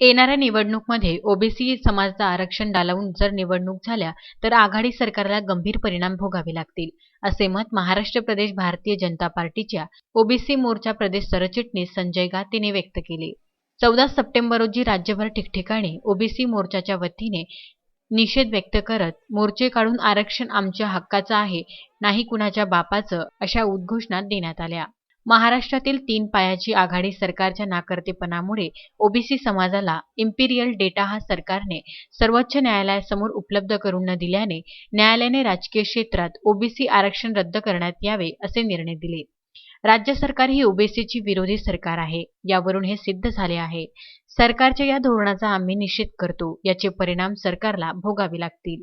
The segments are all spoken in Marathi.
येणाऱ्या निवडणूकमध्ये ओबीसी समाजाचं आरक्षण डालावून जर निवडणूक झाल्या तर आघाडी सरकारला गंभीर परिणाम भोगावे लागतील असे मत महाराष्ट्र प्रदेश भारतीय जनता पार्टीच्या ओबीसी मोर्चा प्रदेश सरचिटणीस संजय गातेने व्यक्त केले. चौदा सप्टेंबर रोजी राज्यभर ठिकठिकाणी ओबीसी मोर्चाच्या वतीने निषेध व्यक्त करत मोर्चे काढून आरक्षण आमच्या हक्काचं आहे नाही कुणाच्या बापाचं अशा उद्घोषणा देण्यात आल्या. महाराष्ट्रातील तीन पायाची आघाडी सरकारच्या नाकर्तेपणामुळे ओबीसी समाजाला इम्पिरियल डेटा हा सरकारने सर्वोच्च न्यायालयासमोर उपलब्ध करून न दिल्याने न्यायालयाने राजकीय क्षेत्रात ओबीसी आरक्षण रद्द करण्यात यावे असे निर्णय दिले. राज्य सरकार ही ओबीसीची विरोधी सरकार आहे यावरून हे सिद्ध झाले आहे. सरकारच्या या धोरणाचा आम्ही निषेध करतो याचे परिणाम सरकारला भोगावे लागतील.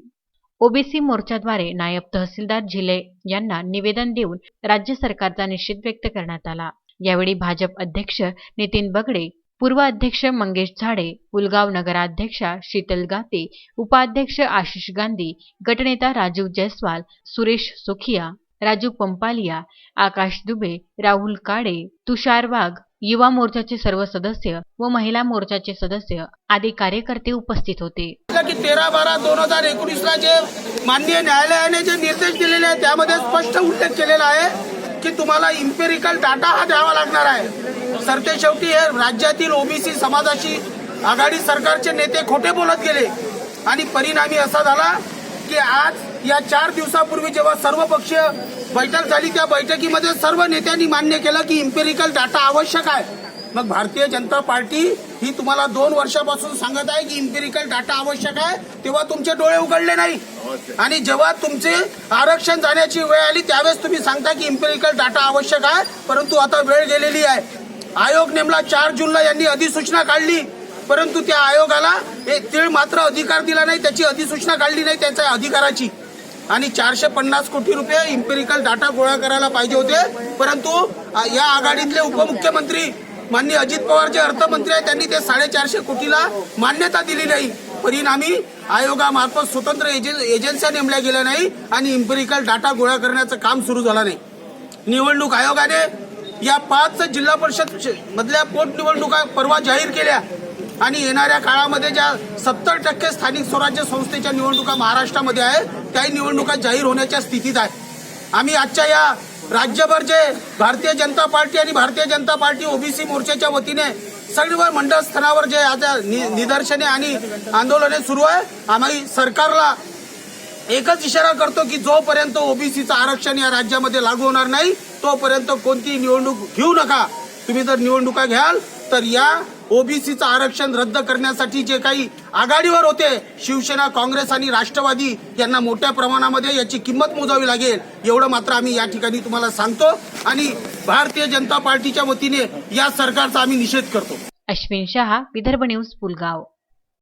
ओबीसी मोर्चाद्वारे नायब तहसीलदार झिले यांना निवेदन देऊन राज्य सरकारचा निषेध व्यक्त करण्यात आला. यावेळी भाजप अध्यक्ष नितीन बगडे पूर्व अध्यक्ष मंगेश झाडे पुलगाव नगराध्यक्षा शीतल गाते उपाध्यक्ष आशिष गांधी गटनेता राजीव जयस्वाल सुरेश सुखिया राजू पंपालिया आकाश दुबे राहुल काळे तुषार वाघ युवा मोर्चाचे सर्व सदस्य व महिला मोर्चाचे सदस्य आदी कार्यकर्ते उपस्थित होते. की तेरा बारा दोन हजार एकोणीसला जे माननीय न्यायालयाने जे निर्देश दिलेले आहेत त्यामध्ये स्पष्ट उल्लेख केलेला आहे की तुम्हाला इम्पेरिकल डाटा हा द्यावा लागणार आहे. सरते शेवटी हे राज्यातील ओबीसी समाजाशी आघाडी सरकारचे नेते खोटे बोलत गेले. आणि परिणामी असा झाला की आज या चार दिवसापूर्वी जेव्हा सर्व पक्षीय बैठक झाली त्या बैठकीमध्ये सर्व नेत्यांनी मान्य केलं की इम्पेरिकल डाटा आवश्यक आहे. मग भारतीय जनता पार्टी ही तुम्हाला दोन वर्षापासून सांगत आहे की इम्पेरिकल डाटा आवश्यक आहे तेव्हा तुमचे डोळे उघडले नाही. आणि जेव्हा तुमचे आरक्षण जाण्याची वेळ आली त्यावेळेस तुम्ही सांगता की इम्पेरिकल डाटा आवश्यक आहे परंतु आता वेळ गेलेली आहे. आयोग नेमला चार जूनला यांनी अधिसूचना काढली परंतु त्या आयोगाला तीळ मात्र अधिकार दिला नाही त्याची अधिसूचना काढली नाही त्याच्या अधिकाराची. आणि चारशे पन्नास कोटी रुपये इम्पेरिकल डाटा गोळा करायला पाहिजे होते परंतु या आघाडीतले उपमुख्यमंत्री माननीय अजित पवार जे अर्थमंत्री आहेत त्यांनी ते साडेचारशे कोटीला मान्यता दिली नाही. परिणामी आयोगामार्फत स्वतंत्र एजन एजन्स्या नेमल्या गेल्या नाही आणि इम्पेरिकल डाटा गोळा करण्याचं काम सुरू झालं नाही. निवडणूक आयोगाने या पाच जिल्हा परिषद मधल्या पोटनिवडणुका परवा जाहीर केल्या. आणि येणाऱ्या काळामध्ये ज्या सत्तर टक्के स्थानिक स्वराज्य संस्थेच्या निवडणुका महाराष्ट्रामध्ये आहे त्याही निवडणुका जाहीर होण्याच्या स्थितीत आहे आम्ही आजच्या या राज्यभर जे भारतीय जनता पार्टी आणि भारतीय जनता पार्टी ओबीसी मोर्चाच्या वतीने सगळीवर मंडळ स्तरावर जे आता नि- निदर्शने आणि आंदोलने सुरू आहे आम्ही सरकारला एकच इशारा करतो की जोपर्यंत ओबीसीचं आरक्षण या राज्यामध्ये लागू होणार नाही तोपर्यंत कोणतीही निवडणूक घेऊ नका. तुम्ही जर निवडणुका घ्याल तर या ओबीसीचं आरक्षण रद्द करण्यासाठी जे काही आघाडीवर होते शिवसेना काँग्रेस आणि राष्ट्रवादी यांना मोठ्या प्रमाणामध्ये याची किंमत मोजावी लागेल. एवढं मात्र आम्ही या ठिकाणी तुम्हाला सांगतो आणि भारतीय जनता पार्टीच्या वतीने या सरकारचा आम्ही निषेध करतो. अश्विन शहा विदर्भ न्यूज पुलगाव.